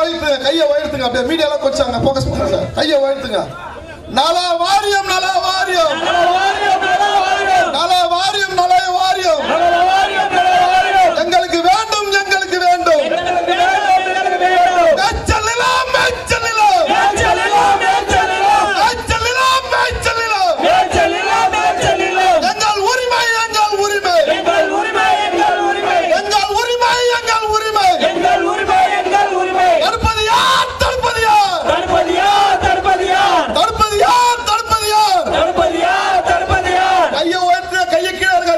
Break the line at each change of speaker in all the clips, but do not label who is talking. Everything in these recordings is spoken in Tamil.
உழைத்து கையை உயர்த்துங்க அப்படியே மீடியாலாம் கொஞ்சம் ஃபோக்கஸ் பண்ணுங்க. கையை உயர்த்துங்க நல வாரியம் நல வாரியம். நல வாரியம் நல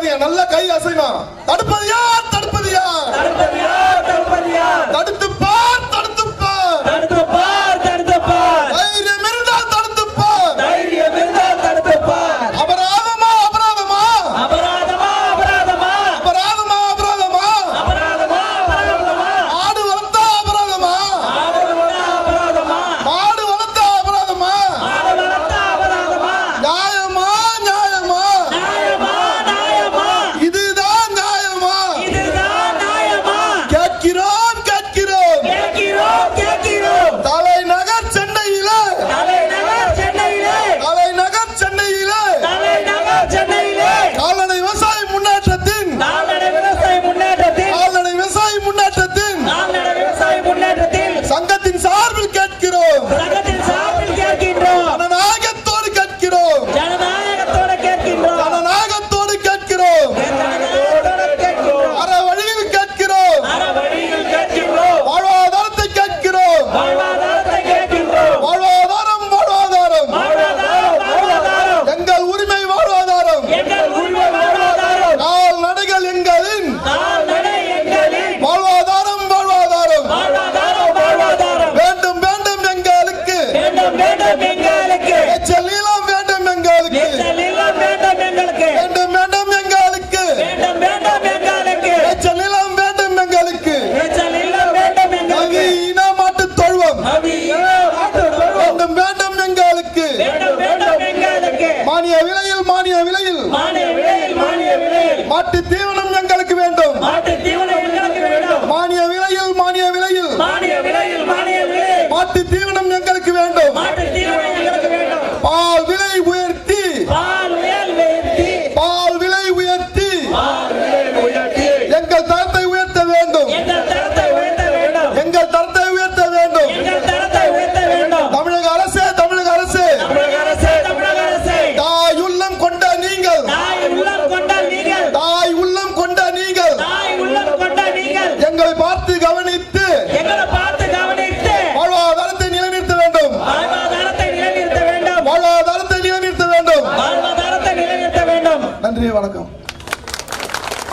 தடுக்காதீங்க நல்ல கை அசைமா தடுப்பது யார்? தடுப்பது யார்? தடுத்து மாட்டு தீவனம் எங்களுக்கு வேண்டும்.
மாட்டு தீவனம்
மானிய விலையில் மானிய விலையில்.
மானிய விலையில் மானிய விலையில்.
மாட்டு தீவனம் fala, Cão.